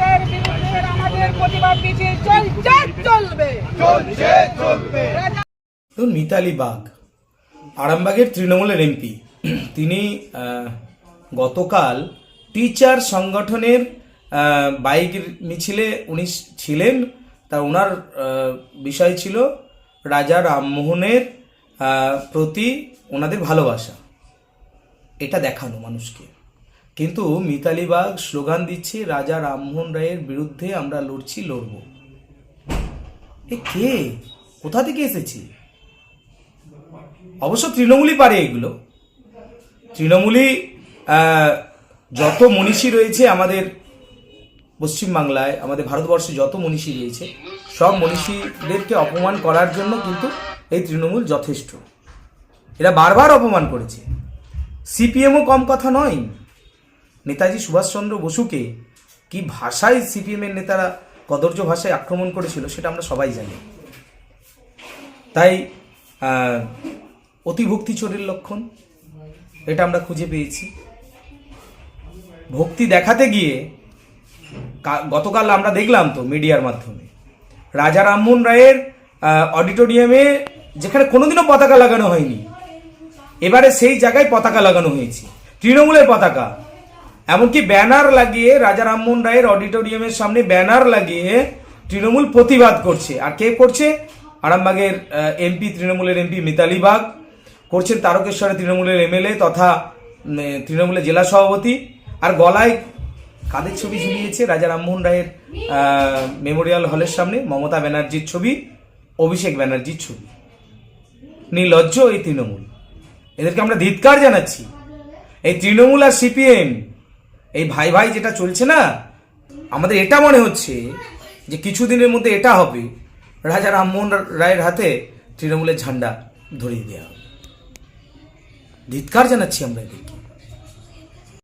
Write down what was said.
রায়ের বিরুদ্ধে আমাদের প্রতিবাদ মিছিল চলছে চলবে। চলছে চলবে। মিতালি বাগ আরামবাগের তৃণমূলের এমপি। তিনি গতকাল টিচার সংগঠনের বাইক মিছিলে উনি ছিলেন। তা ওনার বিষয় ছিল রাজা রামমোহনের প্রতি ওনাদের ভালোবাসা। এটা দেখানো মানুষকে। কিন্তু মিতালি বাগ স্লোগান দিচ্ছে রাজা রামমোহন রায়ের বিরুদ্ধে আমরা লড়ছি, লড়ব। এ কে? কোথা থেকে এসেছি? অবশ্য তৃণমূলই পারে এগুলো। তৃণমূলই যত মনীষী রয়েছে আমাদের পশ্চিমবাংলায়, আমাদের ভারতবর্ষে যত মনীষী রয়েছে, সব মনীষীদেরকে অপমান করার জন্য কিন্তু এই তৃণমূল যথেষ্ট। এরা বারবার অপমান করেছে। সিপিএমও কম কথা নয়। নেতাজি সুভাষচন্দ্র বসুকে কি ভাষায় সিপিএমের নেতারা কদর্য ভাষায় আক্রমণ করেছিল সেটা আমরা সবাই জানি। তাই অতিভক্তি চোরের লক্ষণ, এটা আমরা খুঁজে পেয়েছি। ভক্তি দেখাতে গিয়ে গতকাল আমরা দেখলাম তো মিডিয়ার মাধ্যমে। রাজা রামমোহন রায়ের অডিটোরিয়ামে যেখানে কোনোদিনও পতাকা লাগানো হয়নি, এবারে সেই জায়গায় পতাকা লাগানো হয়েছে, তৃণমূলের পতাকা। এমনকি ব্যানার লাগিয়ে রাজা রামমোহন রায়ের অডিটোরিয়ামের সামনে ব্যানার লাগিয়ে তৃণমূল প্রতিবাদ করছে। আর কে করছে? আরামবাগের এমপি, তৃণমূলের এমপি মিতালি বাগ করছেন তারকেশ্বরের তৃণমূলের এমএলএ তথা তৃণমূলের জেলা সভাপতি। আর গলায় কাদের ছবি ঝুলিয়েছে রাজা রামমোহন রায়ের মেমোরিয়াল হলের সামনে? মমতা ব্যানার্জির ছবি, অভিষেক ব্যানার্জির ছবি। নির্লজ্জ এই তৃণমূল। এদেরকে আমরা ধিৎকার জানাচ্ছি। এই তৃণমূল আর সিপিএম এই ভাই ভাই যেটা চলছে না, আমাদের এটা মনে হচ্ছে যে কিছুদিনের মধ্যে এটা হবে। রাজা রামমোহন রায়ের হাতে তৃণমূলের ঝান্ডা ধরিয়ে দেওয়া হবে। ধিৎকার জানাচ্ছি আমরা এদেরকে।